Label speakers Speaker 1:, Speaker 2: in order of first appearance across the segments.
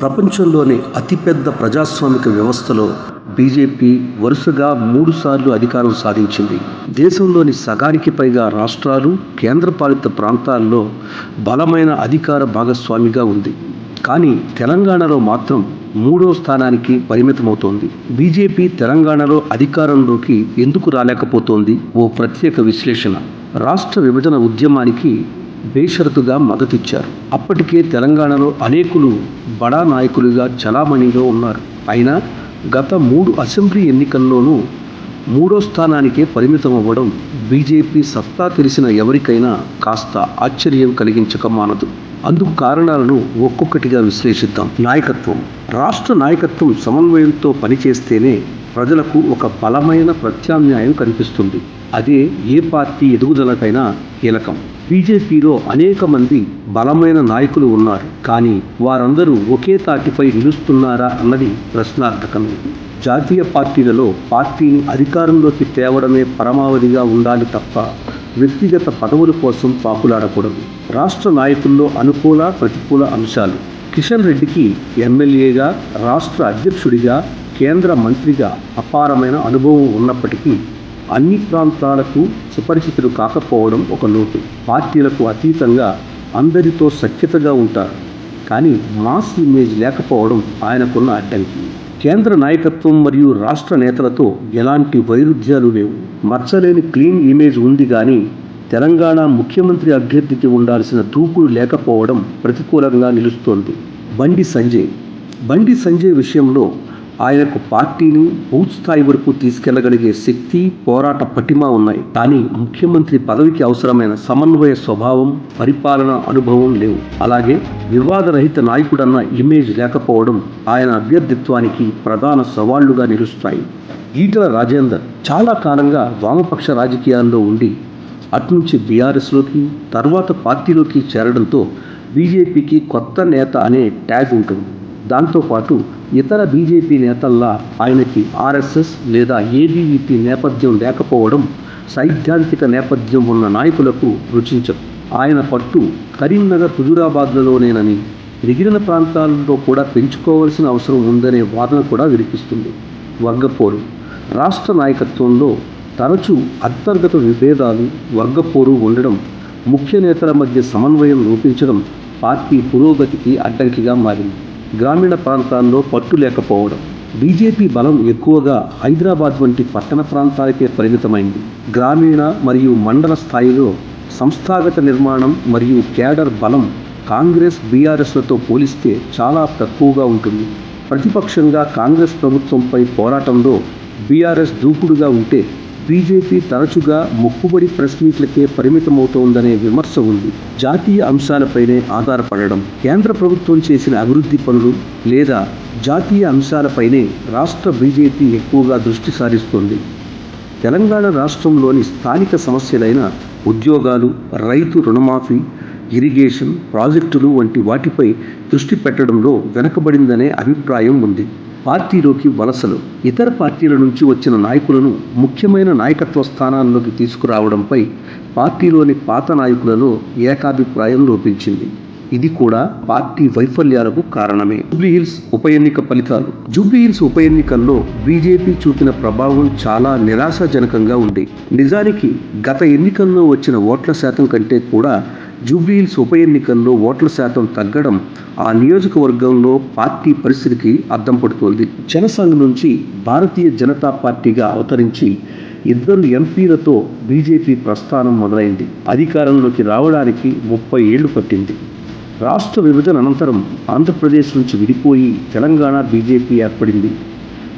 Speaker 1: ప్రపంచంలోనే అతిపెద్ద ప్రజాస్వామిక వ్యవస్థలో బీజేపీ వరుసగా మూడుసార్లు అధికారం సాధించింది. దేశంలోని సగానికి పైగా రాష్ట్రాలు కేంద్రపాలిత ప్రాంతాల్లో బలమైన అధికార భాగస్వామిగా ఉంది. కానీ తెలంగాణలో మాత్రం మూడో స్థానానికి పరిమితమవుతోంది. బీజేపీ తెలంగాణలో అధికారంలోకి ఎందుకు రాలేకపోతోంది? ఓ ప్రత్యేక విశ్లేషణ. రాష్ట్ర విభజన ఉద్యమానికి బేషరతుగా మద్దతిచ్చారు. అప్పటికే తెలంగాణలో అనేకులు బడా నాయకులుగా చలామణిలో ఉన్నారు. అయినా గత మూడు అసెంబ్లీ ఎన్నికల్లోనూ మూడో స్థానానికే పరిమితం అవ్వడం బీజేపీ సత్తా తెలిసిన ఎవరికైనా కాస్త ఆశ్చర్యం కలిగించక మానదు. అందుకు కారణాలను ఒక్కొక్కటిగా విశ్లేషిద్దాం. నాయకత్వం. రాష్ట్ర నాయకత్వం సమన్వయంతో పనిచేస్తేనే ప్రజలకు ఒక బలమైన ప్రత్యామ్నాయం కనిపిస్తుంది. అదే ఏ పార్టీ ఎదుగుదలకైనా కీలకం. బీజేపీలో అనేక మంది బలమైన నాయకులు ఉన్నారు. కానీ వారందరూ ఒకే తాటిపై నిలుస్తున్నారా అన్నది ప్రశ్నార్థకమే. జాతీయ పార్టీలలో పార్టీని అధికారంలోకి తేవడమే పరమావధిగా ఉండాలి తప్ప వ్యక్తిగత పదవుల కోసం పాకులాడకూడదు. రాష్ట్ర నాయకుల్లో అనుకూల ప్రతికూల అంశాలు. కిషన్ రెడ్డికి ఎమ్మెల్యేగా రాష్ట్ర అధ్యక్షుడిగా కేంద్ర మంత్రిగా అపారమైన అనుభవం ఉన్నప్పటికీ అన్ని ప్రాంతాలకు సుపరిచితులు కాకపోవడం ఒక లోటు. పార్టీలకు అతీతంగా అందరితో సఖ్యతగా ఉంటారు. కానీ మాస్ ఇమేజ్ లేకపోవడం ఆయనకున్న అడ్డంకి. కేంద్ర నాయకత్వం మరియు రాష్ట్ర నేతలతో ఎలాంటి వైరుధ్యాలు లేవు. మచ్చలేని క్లీన్ ఇమేజ్ ఉంది కానీ తెలంగాణ ముఖ్యమంత్రి అభ్యర్థికి ఉండాల్సిన దూకుడు లేకపోవడం ప్రతికూలంగా నిలుస్తోంది. బండి సంజయ్. బండి సంజయ్ విషయంలో ఆయనకు పార్టీని బూత్ స్థాయి వరకు తీసుకెళ్ళగలిగే శక్తి పోరాట పటిమ ఉన్నాయి. కానీ ముఖ్యమంత్రి పదవికి అవసరమైన సమన్వయ స్వభావం పరిపాలన అనుభవం లేవు. అలాగే వివాదరహిత నాయకుడన్న ఇమేజ్ లేకపోవడం ఆయన అభ్యర్థిత్వానికి ప్రధాన సవాళ్ళుగా నిలుస్తాయి. ఈటల రాజేందర్ చాలా కాలంగా వామపక్ష రాజకీయాల్లో ఉండి అట్నుంచి బీఆర్ఎస్లోకి తర్వాత పార్టీలోకి చేరడంతో బీజేపీకి కొత్త నేత అనే ట్యాగ్ ఉంటుంది. దాంతోపాటు ఇతర బీజేపీ నేతల్లా ఆయనకి ఆర్ఎస్ఎస్ లేదా ఏబీవీపీ నేపథ్యం లేకపోవడం సైద్ధాంతిక నేపథ్యం ఉన్న నాయకులకు రుచించదు. ఆయన పట్టు కరీంనగర్ హుజూరాబాద్లలోనేనని మిగిలిన ప్రాంతాలలో కూడా పెంచుకోవాల్సిన అవసరం ఉందనే వాదన కూడా వినిపిస్తుంది. వర్గపోరు రాష్ట్ర నాయకత్వంలో తరచూ అంతర్గత విభేదాలు వర్గపోరు ఉండడం ముఖ్య నేతల మధ్య సమన్వయం రూపించడం పార్టీ పురోగతికి అడ్డంకిగా మారింది. గ్రామీణ ప్రాంతాల్లో పట్టు లేకపోవడం. బీజేపీ బలం ఎక్కువగా హైదరాబాద్ వంటి పట్టణ ప్రాంతాలకే పరిమితమైంది. గ్రామీణ మరియు మండల స్థాయిలో సంస్థాగత నిర్మాణం మరియు కేడర్ బలం కాంగ్రెస్ బీఆర్ఎస్లతో పోలిస్తే చాలా తక్కువగా ఉంటుంది. ప్రతిపక్షంగా కాంగ్రెస్ ప్రభుత్వంపై పోరాటంలో బీఆర్ఎస్ దూకుడుగా ఉంటే బీజేపీ తరచుగా మొక్కుబడి ప్రెస్ మీట్లకే పరిమితమవుతోందనే విమర్శ ఉంది. జాతీయ అంశాలపైనే ఆధారపడడం కేంద్ర ప్రభుత్వం చేసిన అభివృద్ధి పనులు లేదా జాతీయ అంశాలపైనే రాష్ట్ర బీజేపీ ఎక్కువగా దృష్టి సారిస్తోంది. తెలంగాణ రాష్ట్రంలోని స్థానిక సమస్యలైన ఉద్యోగాలు రైతు రుణమాఫీ ఇరిగేషన్ ప్రాజెక్టులు వంటి వాటిపై దృష్టి పెట్టడంలో వెనకబడిందనే అభిప్రాయం ఉంది. పార్టీలోకి వలసలు ఇతర పార్టీల నుంచి వచ్చిన నాయకులను ముఖ్యమైన నాయకత్వ స్థానాల్లోకి తీసుకురావడంపై పార్టీలోని పాత నాయకులలో ఏకాభిప్రాయం లోపించింది. ఇది కూడా పార్టీ వైఫల్యాలకు కారణమే. జూబ్లీహిల్స్ ఉప ఎన్నిక ఫలితాలు. జూబ్లీహిల్స్ ఉప ఎన్నికల్లో బీజేపీ చూపిన ప్రభావం చాలా నిరాశాజనకంగా ఉంది. నిజానికి గత ఎన్నికల్లో వచ్చిన ఓట్ల శాతం కంటే కూడా జూబ్లీహిల్స్ ఉప ఎన్నికల్లో ఓట్ల శాతం తగ్గడం ఆ నియోజకవర్గంలో పార్టీ పరిస్థితికి అద్దం పడుతోంది. జనసంఘ్ నుంచి భారతీయ జనతా పార్టీగా అవతరించి ఇద్దరు ఎంపీలతో బీజేపీ ప్రస్థానం మొదలైంది. అధికారంలోకి రావడానికి ముప్పై ఏళ్ళు పట్టింది. రాష్ట్ర విభజన అనంతరం ఆంధ్రప్రదేశ్ నుంచి విడిపోయి తెలంగాణ బీజేపీ ఏర్పడింది.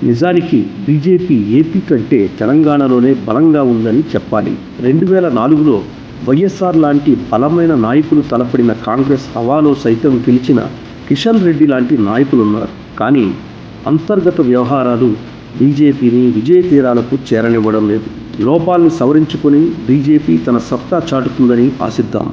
Speaker 1: నిజానికి బీజేపీ ఏపీ కంటే తెలంగాణలోనే బలంగా ఉందని చెప్పాలి. రెండు వేల నాలుగులో వైఎస్ఆర్ లాంటి బలమైన నాయకులు తలపడిన కాంగ్రెస్ హవాలో సైతం గెలిచిన కిషన్ రెడ్డి లాంటి నాయకులున్నారు. కానీ అంతర్గత వ్యవహారాలు బీజేపీని విజయ తీరాలకు చేరనివ్వడం లేదు. లోపాలను సవరించుకొని బీజేపీ తన సత్తా చాటుతుందని ఆశిద్దాం.